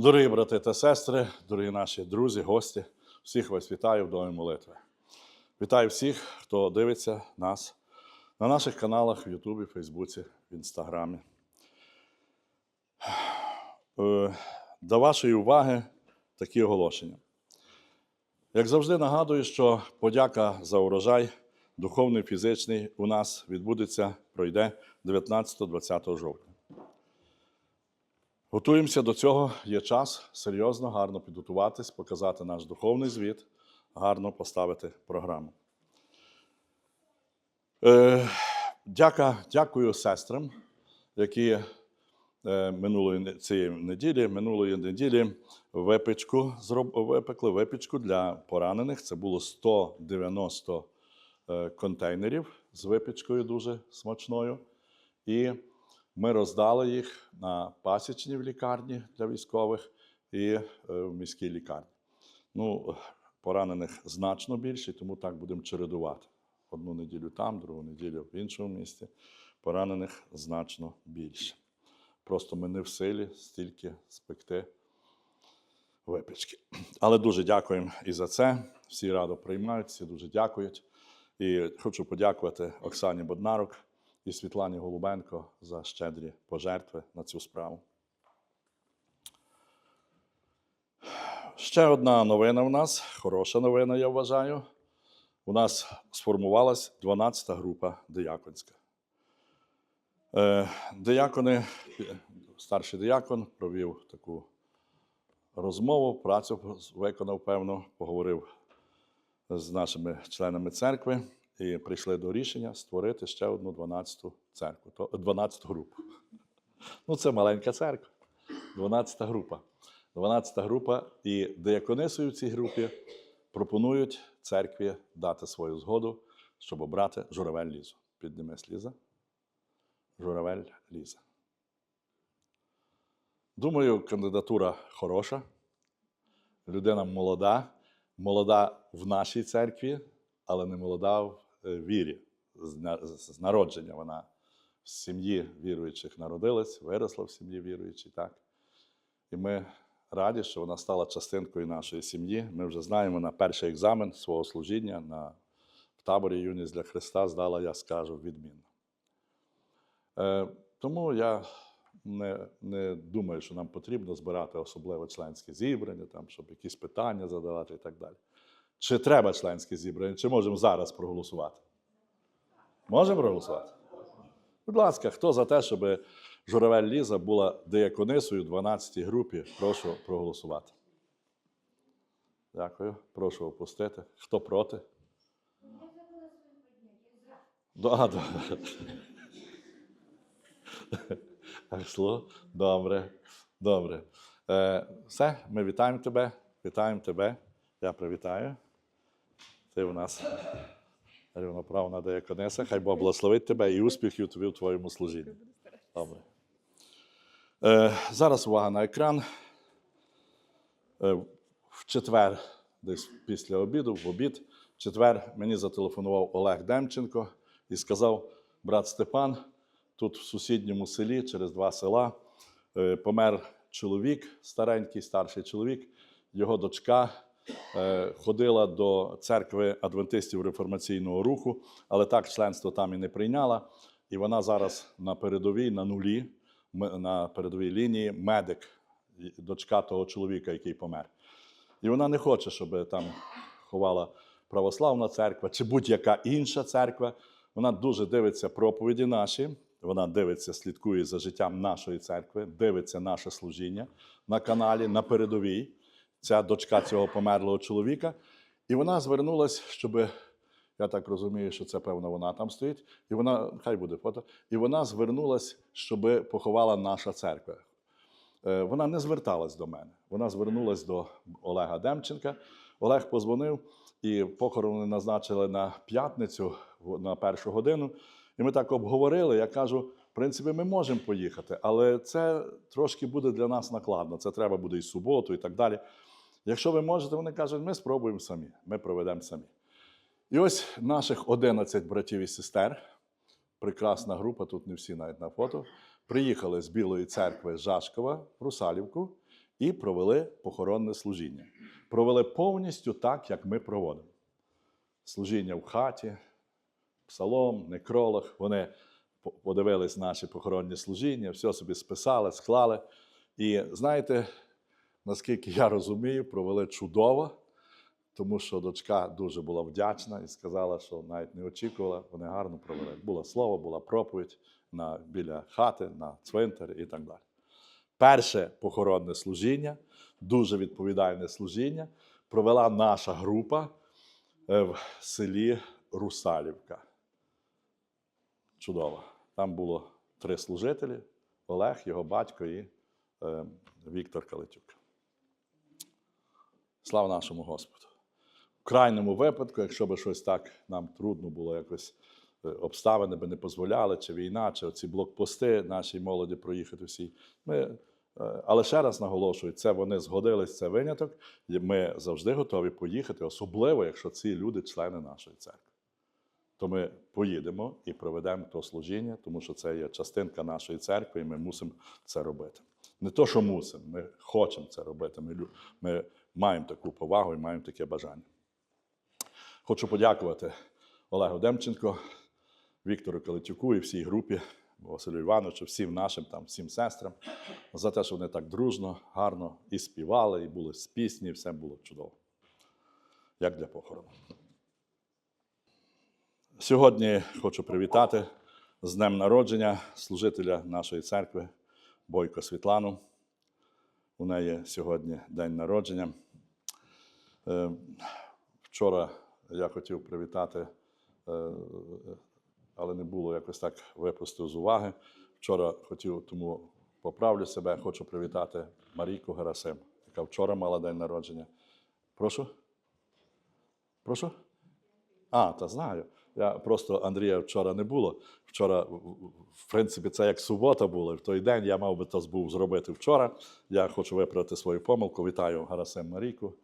Дорогі брати та сестри, дорогі наші друзі, гості, всіх вас вітаю в домі молитви. Вітаю всіх, хто дивиться нас на наших каналах в Ютубі, Фейсбуці, в Інстаграмі. Е, До вашої уваги такі оголошення. Як завжди нагадую, що подяка за урожай, духовний, фізичний, у нас відбудеться, пройде 19-20 жовтня. Готуємося до цього, є час серйозно, гарно підготуватись, показати наш духовний звіт, гарно поставити програму. Е, дяка, дякую сестрам, які е, минулої цієї неділі, минулої неділі випічку, зроб, випекли випічку для поранених. Це було 190 е, контейнерів з випічкою дуже смачною. І ми роздали їх на пасічні в лікарні для військових і е, в міській лікарні. Ну, поранених значно більше, тому так будемо чередувати. Одну неділю там, другу неділю в іншому місті. Поранених значно більше. Просто ми не в силі стільки спекти випічки. Але дуже дякуємо і за це. Всі радо приймають, всі дуже дякують. І хочу подякувати Оксані Боднарук і Світлані Голубенко за щедрі пожертви на цю справу. Ще одна новина в нас, хороша новина, я вважаю. У нас сформувалась 12-та група дияконська. Е, Диякони, старший диякон провів таку розмову, працю виконав певно, поговорив з нашими членами церкви і прийшли до рішення створити ще одну 12-ту церкву, 12-ту групу. Ну, це маленька церква, 12-та група. 12-та група і деяконисою в цій групі пропонують церкві дати свою згоду, щоб обрати журавель Лізу. Піднімись Ліза. Журавель Ліза. Думаю, кандидатура хороша. Людина молода, молода в нашій церкві, але не молода в вірі. З на- з- з народження вона в сім'ї віруючих народилась, виросла в сім'ї віруючій, так. І ми раді, що вона стала частинкою нашої сім'ї. Ми вже знаємо на перший екзамен свого служіння на, в таборі Юність для Христа здала, я скажу, відмінно. Е, тому я не, не думаю, що нам потрібно збирати особливо членське зібрання, там, щоб якісь питання задавати і так далі. Чи треба членське зібрання, чи можемо зараз проголосувати? Можемо проголосувати? Будь ласка, хто за те, щоб Журавель Ліза була деяконисою в 12-й групі, прошу проголосувати. Дякую. Прошу опустити. Хто проти? Да, да. Добре. Добре. Е, все, ми вітаємо тебе. Вітаємо тебе. Я привітаю. Ти у нас рівноправна деяконеса. Хай Бог благословить тебе і успіхів тобі в твоєму служінні. Добре. Е, зараз увага на екран. Е, в четвер, десь після обіду, в обід, в четвер мені зателефонував Олег Демченко і сказав: брат Степан, тут в сусідньому селі, через два села, е, помер чоловік, старенький, старший чоловік, його дочка. Е, Ходила до церкви адвентистів реформаційного руху, але так членство там і не прийняла. І вона зараз на передовій, на нулі, на передовій лінії, медик, дочка того чоловіка, який помер. І вона не хоче, щоб там ховала православна церква чи будь-яка інша церква. Вона дуже дивиться проповіді наші, вона дивиться, слідкує за життям нашої церкви, дивиться наше служіння на каналі, на передовій. Ця дочка цього померлого чоловіка. І вона звернулася, щоб, я так розумію, що це певно вона там стоїть, і вона, хай буде фото, і вона звернулася, щоб поховала наша церква. Е, Вона не зверталась до мене. Вона звернулась до Олега Демченка. Олег позвонив, і похорон назначили на п'ятницю на першу годину. І ми так обговорили. Я кажу: в принципі, ми можемо поїхати, але це трошки буде для нас накладно. Це треба буде і суботу, і так далі. Якщо ви можете, вони кажуть, ми спробуємо самі, ми проведемо самі. І ось наших 11 братів і сестер, прекрасна група, тут не всі навіть на фото, приїхали з Білої церкви Жашкова в Русалівку і провели похоронне служіння. Провели повністю так, як ми проводимо. Служіння в хаті, псалом, некролог. Вони подивились наші похоронні служіння, все собі списали, склали. І знаєте, наскільки я розумію, провели чудово, тому що дочка дуже була вдячна і сказала, що навіть не очікувала, вони гарно провели. Було слово, була проповідь на, біля хати, на цвинтарі і так далі. Перше похоронне служіння, дуже відповідальне служіння, провела наша група е, в селі Русалівка. Чудово. Там було три служителі: Олег, його батько і е, Віктор Калитюк. Слава нашому Господу. В крайньому випадку, якщо би щось так нам трудно було якось е, обставини би не дозволяли, чи війна, чи оці блокпости нашій молоді проїхати всі. Ми, е, але ще раз наголошую, це вони згодились, це виняток. Ми завжди готові поїхати, особливо, якщо ці люди члени нашої церкви. То ми поїдемо і проведемо то служіння, тому що це є частинка нашої церкви, і ми мусимо це робити. Не то, що мусимо, ми хочемо це робити. Ми, ми маємо таку повагу і маємо таке бажання. Хочу подякувати Олегу Демченко, Віктору Калитюку і всій групі, Василю Івановичу, всім нашим там, всім сестрам за те, що вони так дружно, гарно і співали, і були з пісні, і все було чудово. Як для похорону. Сьогодні хочу привітати з днем народження служителя нашої церкви Бойко Світлану. У неї сьогодні день народження. Е, Вчора я хотів привітати, е, але не було якось так випустив з уваги. Вчора хотів, тому поправлю себе, хочу привітати Марійку Гарасим, яка вчора мала день народження. Прошу? Прошу? А, та знаю. Я просто Андрія вчора не було. Вчора, в- принципі, це як субота була. В той день я мав би то був зробити вчора. Я хочу виправити свою помилку. Вітаю Гарасем Марійку.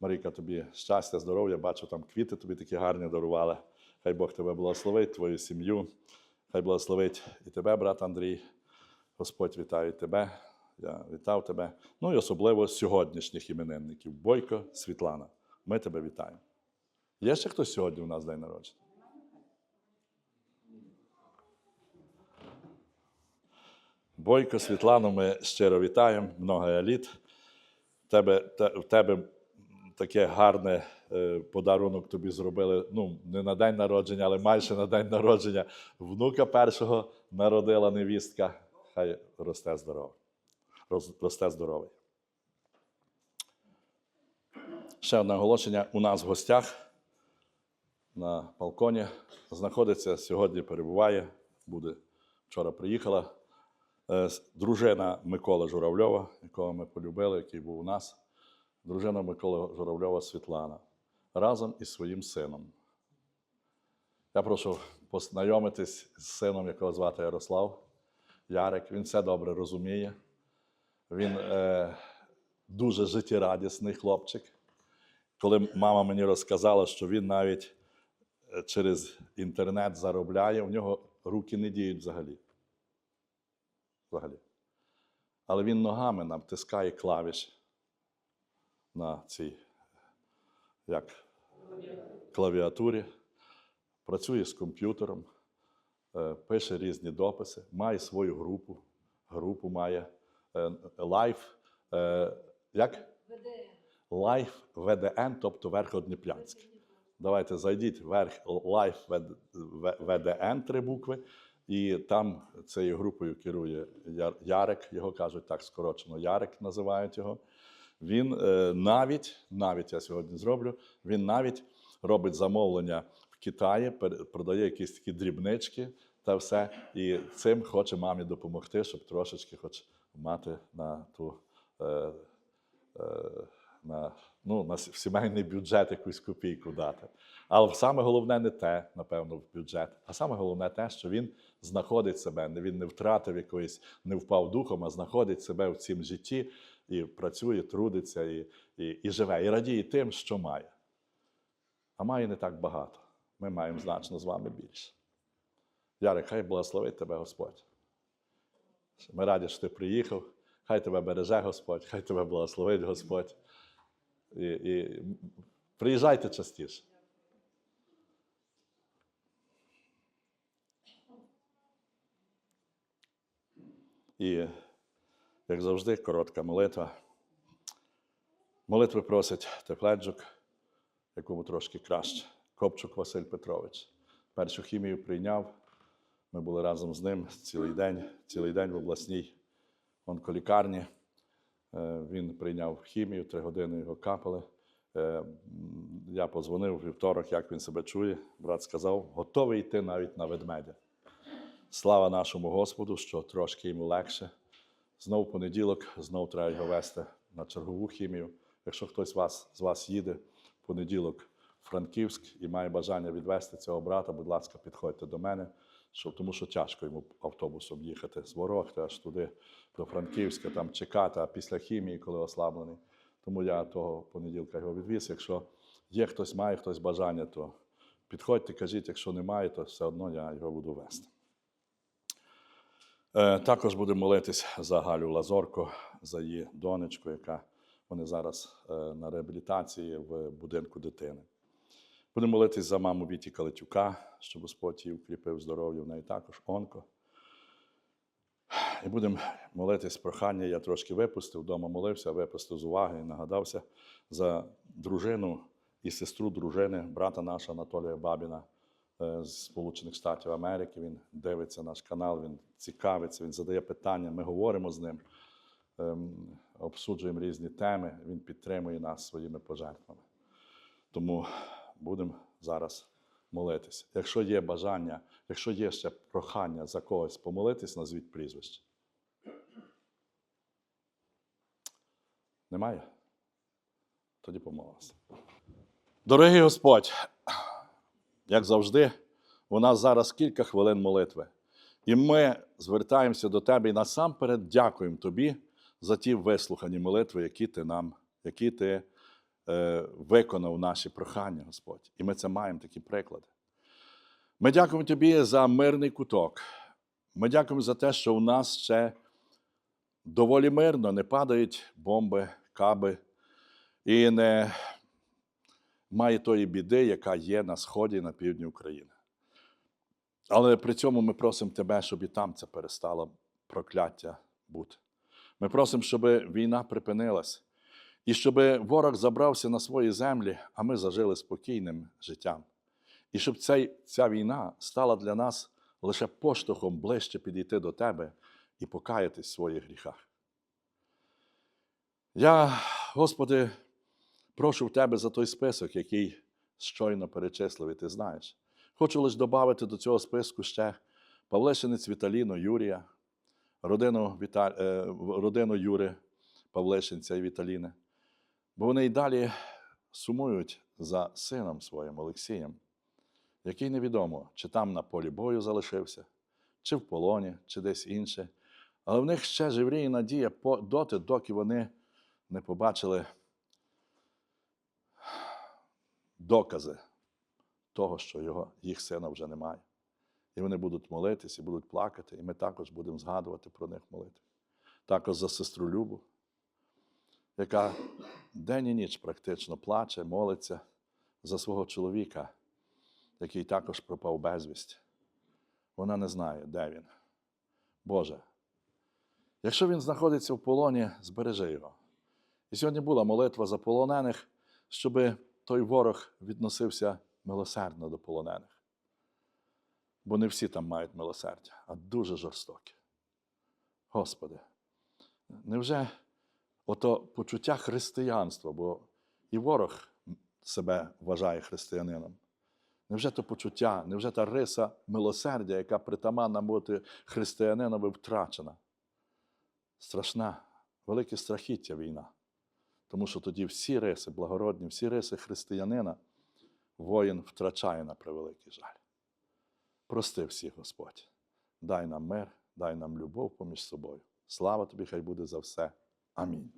Марійка, тобі щастя, здоров'я. Бачу, там квіти тобі такі гарні дарували. Хай Бог тебе благословить, твою сім'ю. Хай благословить і тебе, брат Андрій. Господь вітаю тебе. Я вітав тебе. Ну і особливо сьогоднішніх іменинників. Бойко, Світлана. Ми тебе вітаємо. Є ще хтось сьогодні у нас день народження? Бойко, Світлану, ми щиро вітаємо, много еліт. Тебе, те- в тебе таке гарне е, подарунок тобі зробили. Ну, не на день народження, але майже на день народження. Внука першого народила невістка. Хай росте здорово. Роз- Росте здоровий. Ще одне оголошення. У нас в гостях на балконі знаходиться сьогодні, перебуває, буде вчора приїхала дружина Миколи Журавльова, якого ми полюбили, який був у нас. Дружина Миколи Журавльова Світлана разом із своїм сином. Я прошу познайомитись з сином, якого звати Ярослав Ярик. Він все добре розуміє. Він е, дуже життєрадісний хлопчик. Коли мама мені розказала, що він навіть е, через інтернет заробляє, у нього руки не діють взагалі. Взагалі. Але він ногами натискає клавіші на цій як, клавіатурі, працює з комп'ютером, е, пише різні дописи, має свою групу. Групу має е, лайф. е, Як? Лайф ВДН, тобто Верходніп'янськ. Давайте зайдіть верх Life ВДН, три букви, і там цією групою керує Яр- Ярик, його кажуть так скорочено, Ярик називають його. Він е, навіть, навіть я сьогодні зроблю, він навіть робить замовлення в Китаї, продає якісь такі дрібнички та все. І цим хоче мамі допомогти, щоб трошечки хоч мати на ту. Е, е, на, ну, на сімейний бюджет якусь копійку дати. Але саме головне не те, напевно, в бюджет, а саме головне те, що він знаходить себе, він не втратив якоїсь, не впав духом, а знаходить себе в цім житті і працює, трудиться і, і, і живе, і радіє тим, що має. А має не так багато. Ми маємо значно з вами більше. Ярик, хай благословить тебе Господь. Ми раді, що ти приїхав. Хай тебе береже Господь, хай тебе благословить Господь. І, і приїжджайте частіше. І, як завжди, коротка молитва. Молитви просить Тепледжук, якому трошки краще. Копчук Василь Петрович. Першу хімію прийняв. Ми були разом з ним цілий день, цілий день в обласній онколікарні. Е, Він прийняв хімію, три години його капали. Е, Я подзвонив у вівторок, як він себе чує. Брат сказав, готовий йти навіть на ведмедя. Слава нашому Господу, що трошки йому легше. Знов понеділок, знов треба його вести на чергову хімію. Якщо хтось вас, з вас їде в понеділок в Франківськ і має бажання відвести цього брата, будь ласка, підходьте до мене, щоб, тому що тяжко йому автобусом їхати з Ворохти аж туди до Франківська, там чекати, а після хімії, коли ослаблений. Тому я того понеділка його відвіз. Якщо є хтось, має хтось бажання, то підходьте, кажіть, якщо немає, то все одно я його буду вести. Е, Також будемо молитись за Галю Лазорко, за її донечку, яка вони зараз е, на реабілітації в будинку дитини. Будемо молитись за маму Віті Калитюка, щоб Господь її укріпив здоров'я, в неї також онко. І будемо молитись прохання. Я трошки випустив, вдома молився, випустив з уваги і нагадався за дружину і сестру дружини, брата нашого Анатолія Бабіна з Сполучених Штатів Америки. Він дивиться наш канал, він цікавиться, він задає питання. Ми говоримо з ним, ем, обсуджуємо різні теми. Він підтримує нас своїми пожертвами. Тому будемо зараз молитися. Якщо є бажання, якщо є ще прохання за когось помолитись, назвіть прізвище. Немає? Тоді помолимося. Дорогий Господь, як завжди, у нас зараз кілька хвилин молитви. І ми звертаємося до Тебе і насамперед дякуємо Тобі за ті вислухані молитви, які ти нам, які ти е, виконав наші прохання, Господь. І ми це маємо такі приклади. Ми дякуємо Тобі за мирний куток. Ми дякуємо за те, що у нас ще доволі мирно не падають бомби, каби і не має тої біди, яка є на сході і на півдні України. Але при цьому ми просимо Тебе, щоб і там це перестало прокляття бути. Ми просимо, щоб війна припинилась, і щоб ворог забрався на свої землі, а ми зажили спокійним життям. І щоб цей, ця війна стала для нас лише поштовхом ближче підійти до Тебе і покаятись в своїх гріхах. Я, Господи, прошу в Тебе за той список, який щойно перечислив, і ти знаєш. Хочу лише додати до цього списку ще Павлишинець Віталіно Юрія, родину, Віта... е, родину Юри Павлишинця і Віталіни. Бо вони й далі сумують за сином своїм Олексієм, який невідомо, чи там на полі бою залишився, чи в полоні, чи десь інше. Але в них ще живріє надія доти, доки вони не побачили докази того, що його, їх сина вже немає. І вони будуть молитись і будуть плакати, і ми також будемо згадувати про них молитви. Також за сестру Любу, яка день і ніч практично плаче, молиться за свого чоловіка, який також пропав безвість. Вона не знає, де він. Боже, якщо він знаходиться в полоні, збережи його. І сьогодні була молитва за полонених, щоб той ворог відносився милосердно до полонених. Бо не всі там мають милосердя, а дуже жорстокі. Господи, невже ото почуття християнства, бо і ворог себе вважає християнином. Невже то почуття, невже та риса милосердя, яка притаманна бути християнинові, втрачена? Страшна, велике страхіття війна. Тому що тоді всі риси благородні, всі риси християнина воїн втрачає на превеликий жаль. Прости всіх, Господь. Дай нам мир, дай нам любов поміж собою. Слава тобі, хай буде за все. Амінь.